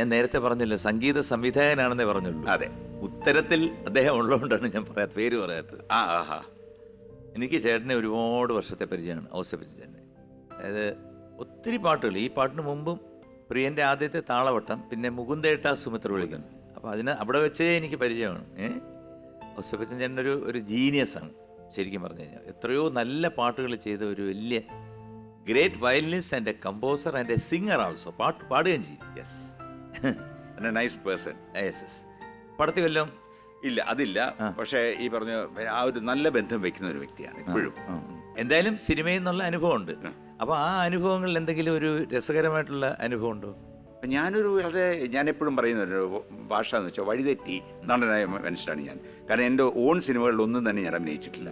ഞാൻ നേരത്തെ പറഞ്ഞല്ലോ സംഗീത സംവിധായകനാണെന്നേ പറഞ്ഞുള്ളൂ. അതെ. ഉത്തരത്തിൽ അദ്ദേഹം ഉള്ളതുകൊണ്ടാണ് ഞാൻ പറയാത്ത പേര് പറയാത്തത്. ആ ആഹാ എനിക്ക് ചേട്ടനെ ഒരുപാട് വർഷത്തെ പരിചയമാണ് ഔസപ്പിച്ച ചേട്ടനെ. അതായത് ഒത്തിരി പാട്ടുകൾ ഈ പാട്ടിന് മുമ്പും പ്രിയന്റെ ആദ്യത്തെ താളവട്ടം പിന്നെ മുകുന്ദേട്ട സുമിത്ര വിളിക്കുന്നു. അപ്പോൾ അതിന് അവിടെ വെച്ചേ എനിക്ക് പരിചയമാണ്. ഏഹ് ഔസപ്പിച്ചൻ ചേട്ടൻ ഒരു ഒരു ജീനിയസാണ് ശരിക്കും പറഞ്ഞു കഴിഞ്ഞാൽ. എത്രയോ നല്ല പാട്ടുകൾ ചെയ്ത ഒരു വലിയ great violinist and a composer and a singer also പാട്ട് പാടുകയും ചെയ്യും. Yes nice person yes yes പടത്തിൽ വല്ലതും ഇല്ല അതില്ല. പക്ഷേ ഈ പറഞ്ഞ ആ ഒരു നല്ല ബന്ധം വെക്കുന്ന ഒരു വ്യക്തിയാണ് ഇപ്പോഴും. എന്തായാലും സിനിമയിൽ നിന്നുള്ള അനുഭവമുണ്ട്. അപ്പോൾ ആ അനുഭവങ്ങളിൽ എന്തെങ്കിലും ഒരു രസകരമായിട്ടുള്ള അനുഭവം ഉണ്ടോ ഞാനൊരു വളരെ ഞാൻ എപ്പോഴും പറയുന്ന ഒരു ഭാഷ എന്ന് വെച്ചാൽ വഴിതെറ്റി നടനായ മനുഷ്യനാണ് ഞാൻ. കാരണം എന്റെ ഓൺ സിനിമകളിൽ ഒന്നും തന്നെ ഞാൻ അഭിനയിച്ചിട്ടില്ല.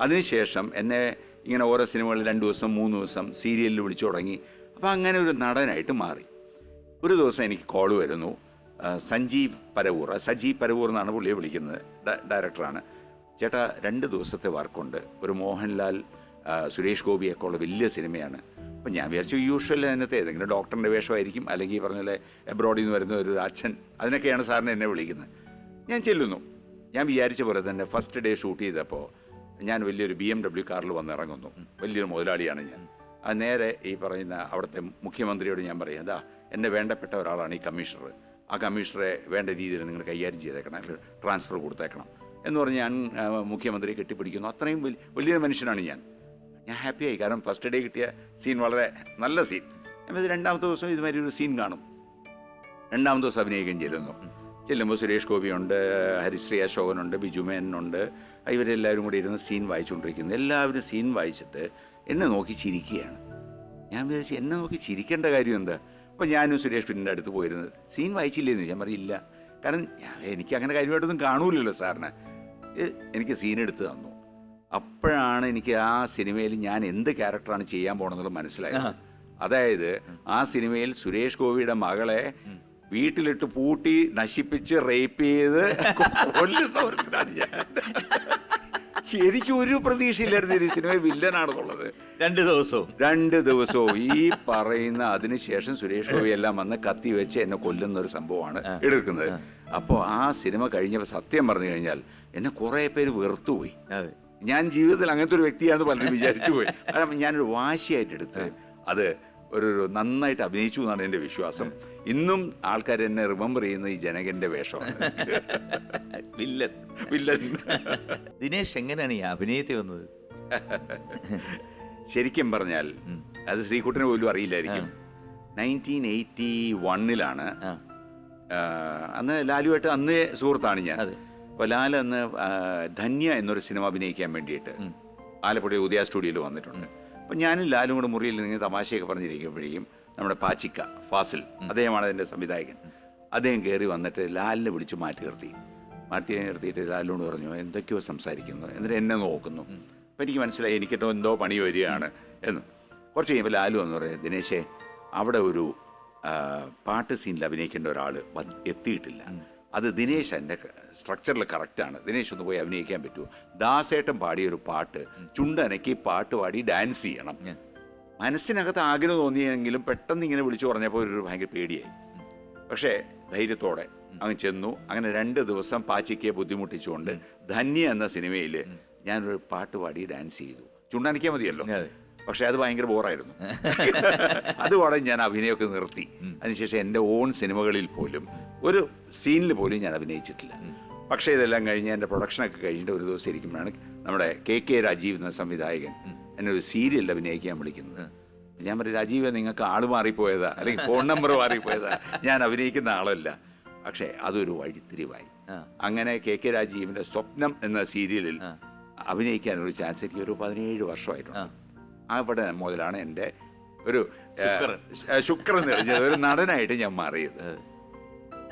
അതിനുശേഷം എന്നെ ഇങ്ങനെ ഓരോ സിനിമകളിൽ രണ്ട് ദിവസം മൂന്ന് ദിവസം സീരിയലിൽ വിളിച്ചു തുടങ്ങി. അപ്പോൾ അങ്ങനെ ഒരു നടനായിട്ട് മാറി. ഒരു ദിവസം എനിക്ക് കോൾ വരുന്നു. സഞ്ജീവ് പരവൂർ സജീവ് പരവൂർ എന്നാണ് പുള്ളിയെ വിളിക്കുന്നത് ഡയറക്ടറാണ് ചേട്ടാ രണ്ട് ദിവസത്തെ വർക്കുണ്ട്. ഒരു മോഹൻലാൽ സുരേഷ് ഗോപിയൊക്കെ ഉള്ള വലിയ സിനിമയാണ്. അപ്പം ഞാൻ വിചാരിച്ചു യൂഷ്വൽ അതിനകത്ത് ഏതെങ്കിലും ഡോക്ടറിന്റെ വേഷമായിരിക്കും അല്ലെങ്കിൽ പറഞ്ഞ എബ്രോഡിൽ നിന്ന് വരുന്ന ഒരു അച്ഛൻ. അതിനൊക്കെയാണ് സാറിന് എന്നെ വിളിക്കുന്നത്. ഞാൻ ചെല്ലുന്നു. ഞാൻ വിചാരിച്ച പോലെ തന്നെ ഫസ്റ്റ് ഡേ ഷൂട്ട് ചെയ്തപ്പോൾ ഞാൻ വലിയൊരു ബി എം ഡബ്ല്യു കാറിൽ വന്ന് ഇറങ്ങുന്നു. വലിയൊരു മുതലാളിയാണ് ഞാൻ. അത് നേരെ ഈ പറയുന്ന അവിടുത്തെ മുഖ്യമന്ത്രിയോട് ഞാൻ പറയും അതാ എന്നെ വേണ്ടപ്പെട്ട ഒരാളാണ് ഈ കമ്മീഷണർ ആ കമ്മീഷണറെ വേണ്ട രീതിയിൽ നിങ്ങൾ കൈകാര്യം ചെയ്തേക്കണം ട്രാൻസ്ഫർ കൊടുത്തേക്കണം എന്ന് പറഞ്ഞ് ഞാൻ മുഖ്യമന്ത്രിയെ കെട്ടിപ്പിടിക്കുന്നു. അത്രയും വലിയ വലിയൊരു മനുഷ്യനാണ് ഞാൻ. ഞാൻ ഹാപ്പിയായി കാരണം ഫസ്റ്റ് ഡേ കിട്ടിയ സീൻ വളരെ നല്ല സീൻ രണ്ടാമത്തെ ദിവസം ഇതുമാതിരി ഒരു സീൻ കാണും. രണ്ടാമത്തെ ദിവസം അഭിനയിക്കുകയും ചെല്ലുന്നു ചെല്ലുമ്പോൾ സുരേഷ് ഗോപിയുണ്ട് ഹരിശ്രീ അശോകനുണ്ട് ബിജു മേനനുണ്ട്. ഇവരെല്ലാവരും കൂടി ഇരുന്ന് സീൻ വായിച്ചുകൊണ്ടിരിക്കുന്നു. എല്ലാവരും സീൻ വായിച്ചിട്ട് എന്നെ നോക്കി ചിരിക്കുകയാണ്. ഞാൻ വിചാരിച്ചു എന്നെ നോക്കി ചിരിക്കേണ്ട കാര്യം എന്താ? അപ്പോൾ ഞാനും സുരേഷ് പിന്നിന്റെ അടുത്ത് പോയിരുന്നത്. സീൻ വായിച്ചില്ലേന്ന് ഞാൻ പറയില്ല കാരണം എനിക്ക് അങ്ങനെ കാര്യമായിട്ടൊന്നും കാണൂലല്ലോ സാറിന്. എനിക്ക് സീൻ എടുത്ത് തന്നു. അപ്പോഴാണ് എനിക്ക് ആ സിനിമയിൽ ഞാൻ എന്ത് ക്യാരക്ടറാണ് ചെയ്യാൻ പോകണമെന്നുള്ളത് മനസ്സിലായത്. അതായത് ആ സിനിമയിൽ സുരേഷ് ഗോപിയുടെ മകളെ വീട്ടിലിട്ട് പൂട്ടി നശിപ്പിച്ച് റേപ്പ് ചെയ്ത് കൊല്ലുന്ന ഒരു ഞാൻ. എനിക്ക് ഒരു പ്രതീക്ഷയില്ലായിരുന്നു ഈ സിനിമ വില്ലനാണെന്നുള്ളത്. രണ്ട് ദിവസവും. രണ്ട് ദിവസവും. ഈ പറയുന്ന അതിനുശേഷം സുരേഷ് ഗോപി എല്ലാം വന്ന് കത്തി വെച്ച് എന്നെ കൊല്ലുന്ന ഒരു സംഭവമാണ് എടുക്കുന്നത്. അപ്പോൾ ആ സിനിമ കഴിഞ്ഞപ്പോൾ സത്യം പറഞ്ഞു കഴിഞ്ഞാൽ എന്നെ കുറേ പേര് വെറുത്തുപോയി ഞാൻ ജീവിതത്തിൽ അങ്ങനത്തെ ഒരു വ്യക്തിയാണെന്ന് പലരും വിചാരിച്ചു പോയി. ഞാനൊരു വാശിയായിട്ട് എടുത്ത് അത് ഒരു നന്നായിട്ട് അഭിനയിച്ചു എന്നാണ് എന്റെ വിശ്വാസം. ഇന്നും ആൾക്കാർ എന്നെ റിമെമ്പർ ചെയ്യുന്ന ഈ ജനകന്റെ വേഷമാണ്. വില്ലൻ. വില്ലൻ. ദിനേശ് എങ്ങനെയാണ് ഈ അഭിനയത്തിൽ വന്നത്? ശരിക്കും പറഞ്ഞാൽ അത് ശ്രീകുട്ടന് പോലും അറിയില്ലായിരിക്കും. Nineteen eighty വണ്ണിലാണ്. അന്ന് ലാലുമായിട്ട് അന്ന് സുഹൃത്താണ് ഞാൻ. അപ്പോൾ ലാൽ അന്ന് ധന്യ എന്നൊരു സിനിമ അഭിനയിക്കാൻ വേണ്ടിയിട്ട് ആലപ്പുഴ ഉദയ സ്റ്റുഡിയോയിൽ വന്നിട്ടുണ്ട്. അപ്പം ഞാനും ലാലും കൂടെ മുറിയിൽ നിന്ന് തമാശയൊക്കെ പറഞ്ഞിരിക്കുമ്പോഴേക്കും നമ്മുടെ പാച്ചിക്ക ഫാസിൽ അദ്ദേഹമാണ് അതിന്റെ സംവിധായകൻ. അദ്ദേഹം കയറി വന്നിട്ട് ലാലിനെ വിളിച്ച് മാറ്റി നിർത്തി. മാറ്റി നിർത്തിയിട്ട് ലാലിനോട് പറഞ്ഞു എന്തൊക്കെയോ സംസാരിക്കുന്നു. എന്നിട്ട് എന്നെ നോക്കുന്നു. അപ്പം എനിക്ക് മനസ്സിലായി എനിക്കിട്ടോ എന്തോ പണി വരികയാണ് എന്ന്. കുറച്ച് കഴിയുമ്പോൾ ലാലു എന്ന് പറയുന്നത് ദിനേശേ അവിടെ ഒരു പാട്ട് സീനിൽ അഭിനയിക്കേണ്ട ഒരാൾ എത്തിയിട്ടില്ല. അത് ദിനേശ് എന്റെ സ്ട്രക്ചറിൽ കറക്റ്റാണ് ദിനേശ് ഒന്ന് പോയി അഭിനയിക്കാൻ പറ്റുമോ ദാസേട്ടൻ പാടിയ ഒരു പാട്ട് ചുണ്ടനക്കി പാട്ട് പാടി ഡാൻസ് ചെയ്യണം. മനസ്സിനകത്ത് ആഗ്രഹം തോന്നിയെങ്കിലും പെട്ടെന്ന് ഇങ്ങനെ വിളിച്ചു പറഞ്ഞപ്പോൾ ഒരു ഭയങ്കര പേടിയായി. പക്ഷേ ധൈര്യത്തോടെ അങ്ങ് ചെന്നു. അങ്ങനെ രണ്ട് ദിവസം പാച്ചിക്കയെ ബുദ്ധിമുട്ടിച്ചുകൊണ്ട് ധന്യ എന്ന സിനിമയിൽ ഞാനൊരു പാട്ട് പാടി ഡാൻസ് ചെയ്തു. ചുണ്ടനക്കിയാൽ മതിയല്ലോ. പക്ഷേ പക്ഷെ അത് ഭയങ്കര ബോറായിരുന്നു. അതുപോലെ ഞാൻ അഭിനയമൊക്കെ നിർത്തി. അതിനുശേഷം എന്റെ ഓൺ സിനിമകളിൽ പോലും ഒരു സീനിൽ പോലും ഞാൻ അഭിനയിച്ചിട്ടില്ല. പക്ഷേ ഇതെല്ലാം കഴിഞ്ഞ് എന്റെ പ്രൊഡക്ഷനൊക്കെ കഴിഞ്ഞിട്ട് ഒരു ദിവസം ഇരിക്കുമ്പോഴാണ് നമ്മുടെ കെ കെ രാജീവ് എന്ന സംവിധായകൻ എന്നെ ഒരു സീരിയലിൽ അഭിനയിക്കാൻ വിളിക്കുന്നത്. ഞാൻ പറയും രാജീവ് നിങ്ങൾക്ക് ആൾ മാറിപ്പോയതാ അല്ലെങ്കിൽ ഫോൺ നമ്പർ മാറിപ്പോയതാ. ഞാൻ അഭിനയിക്കുന്ന ആളല്ല. പക്ഷേ അതൊരു വഴിത്തിരിവായി. അങ്ങനെ കെ കെ രാജീവിന്റെ സ്വപ്നം എന്ന സീരിയലിൽ അഭിനയിക്കാനൊരു ചാൻസ് എനിക്ക് ഒരു പതിനേഴ് വർഷമായിട്ടുണ്ട്. അവിടെ മുതലാണ് എന്റെ ഒരു. ശുക്രൻ. തെളിഞ്ഞത് ഒരു നടനായിട്ട് ഞാൻ മാറിയത്.